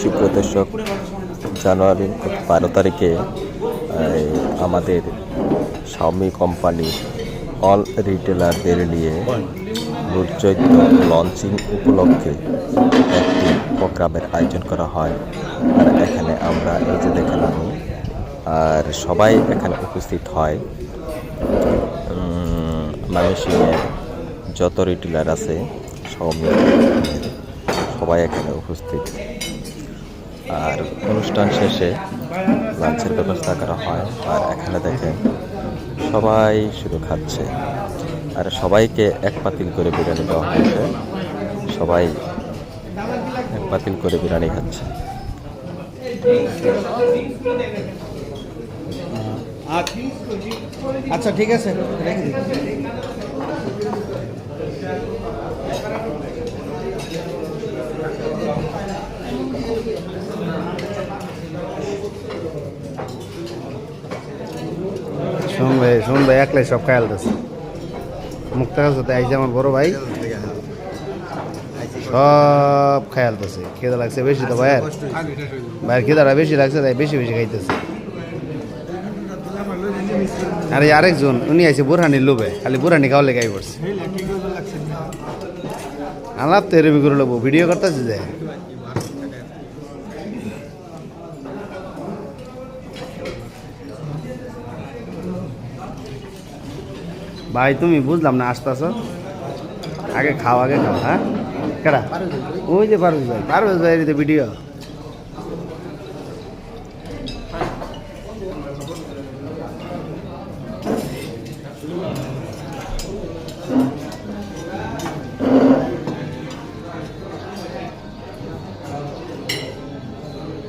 সুপ্রিয় দর্শক জানুয়ারির বারো তারিখে আমাদের শাওমি কোম্পানি অল রিটেলারদের নিয়ে চৈত্র লঞ্চিং উপলক্ষে একটি প্রোগ্রামের আয়োজন করা হয়। আর এখানে আমরা এই যে দেখেন আর সবাই এখানে উপস্থিত হয়। ময়মনসিংহের যত রিটেলার আছে সবাই এখানে উপস্থিত। আর অনুষ্ঠান শেষে লাঞ্চের ব্যবস্থা করা হয় আর এখানে দেখেন সবাই শুধু খাচ্ছে। আর সবাইকে এক পাতিল করে বিরিয়ানি দেওয়া হয়েছে। সবাই এক পাতিল করে বিরিয়ানি খাচ্ছে। আচ্ছা ঠিক আছে। রেখে শোন ভাই শোন ভাই, একলাই সব খেয়াল দিচ্ছে মুক্তার সাথে আইসে আমার বড় ভাই। সব খেয়াল দিচ্ছে খেতে লাগছে বেশি তো ভাইয়ের। ভাইয়ের খেদাটা বেশি লাগছে, তাই বেশি বেশি খাইতেছে। আরে আরেকজন, উনি আছে বুরহানির লোভে। খালি বুরহানি খাওয়ালে গাই পড়ছে। আলাপ তো এরমি করে লোবো ভিডিও করতেছে যে। ভাই, তুমি বুঝলাম না, আসতেছ? আগে খাও আগে খাও হ্যাঁ? কেটা ওই যে পারবে ভাই পারবে ভাই তো ভিডিও